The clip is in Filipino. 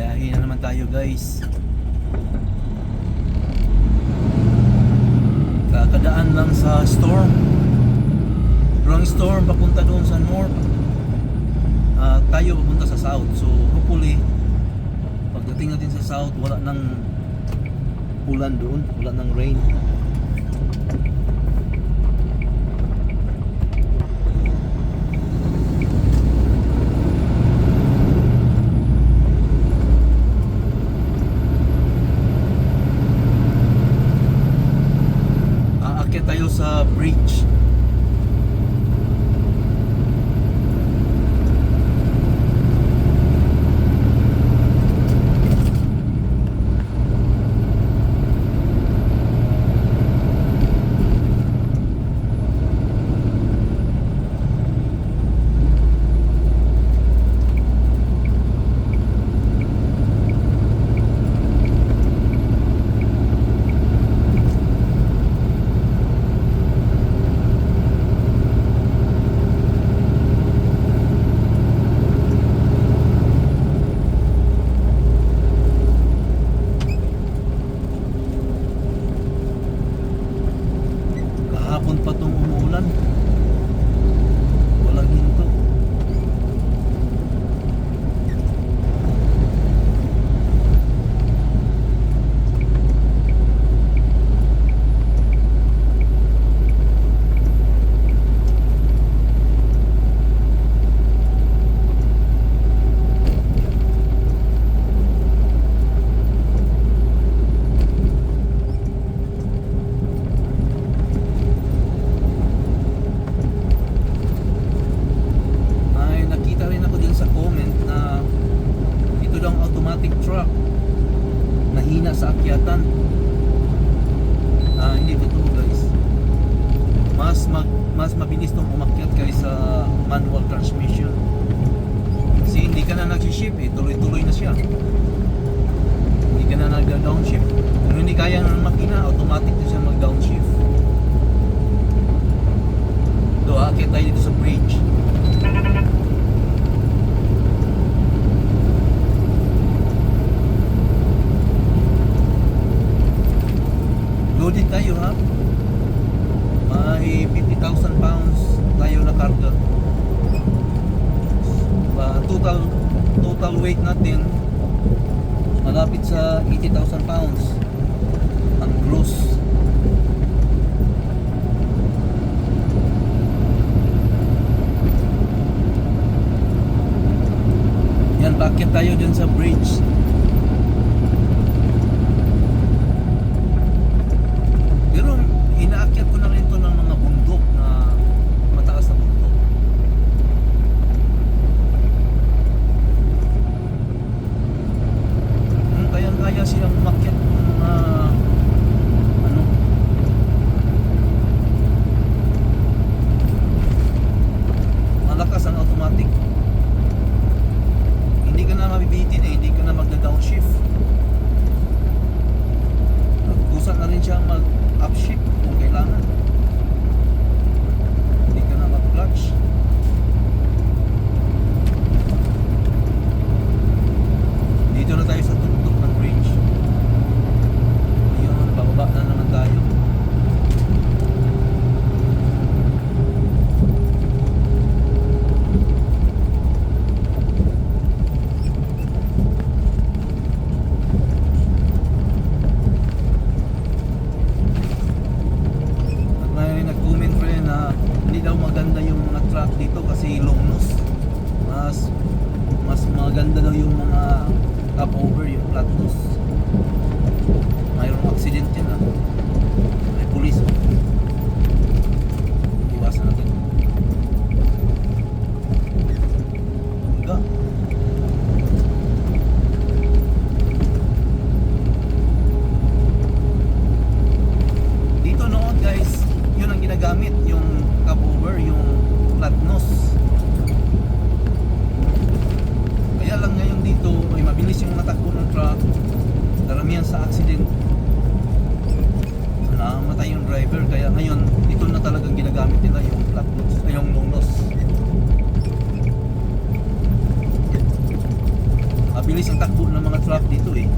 Biyahe na naman tayo guys. Kakadaan lang sa storm. Wrong storm papunta doon sa north. Ah, tayo papunta sa south. So hopefully pagdating natin sa south wala nang ulan doon, wala nang rain. Aakyat tayo sa bridge. Kahapon pa itong umuulan. Walang hinto. Ay nakita rin ako din sa comment na ito daw ang automatic truck. Nahina sa akyatan. Ah, hindi totoo guys. Mas mag, mas mabilis tong umakyat kaysa manual transmission. Kasi hindi ka na nagsiship eh, tuloy-tuloy na siya. Hindi ka na nag-downshift. Kung hindi kaya ng makina, automatic na siya mag-downshift. Do, aakyat tayo dito sa bridge. Loaded tayo ha. May 50,000 pounds tayo na karga. Uh, total total weight natin malapit sa 80,000 pounds ang gross. Yan, bakit tayo dyan sa bridge? Pero inaakyat ko na rin to ng mga bundok na mataas na bundok. Hmm, kayang-kaya siyang umakyat ng mga ano malakas ang automatic. Hindi ka na mabibitin eh, hindi ka na magda-downshift. Kusa na rin siyang mag-upshift kung kailangan. Hindi ka na mag-clutch. Dito na tayo sa tuktok ng bridge. Ayun, bababa na naman tayo. At may nag-comment pa rin na hindi daw maganda yung mga truck dito kasi long. Mas mas maganda daw yung mga top over, yung flat nose. Mayroong accident yan ah. Ngayon, ito na talagang ginagamit nila yung flat nose, ay yung long nose. Mabilis ang takbo ng mga truck dito eh.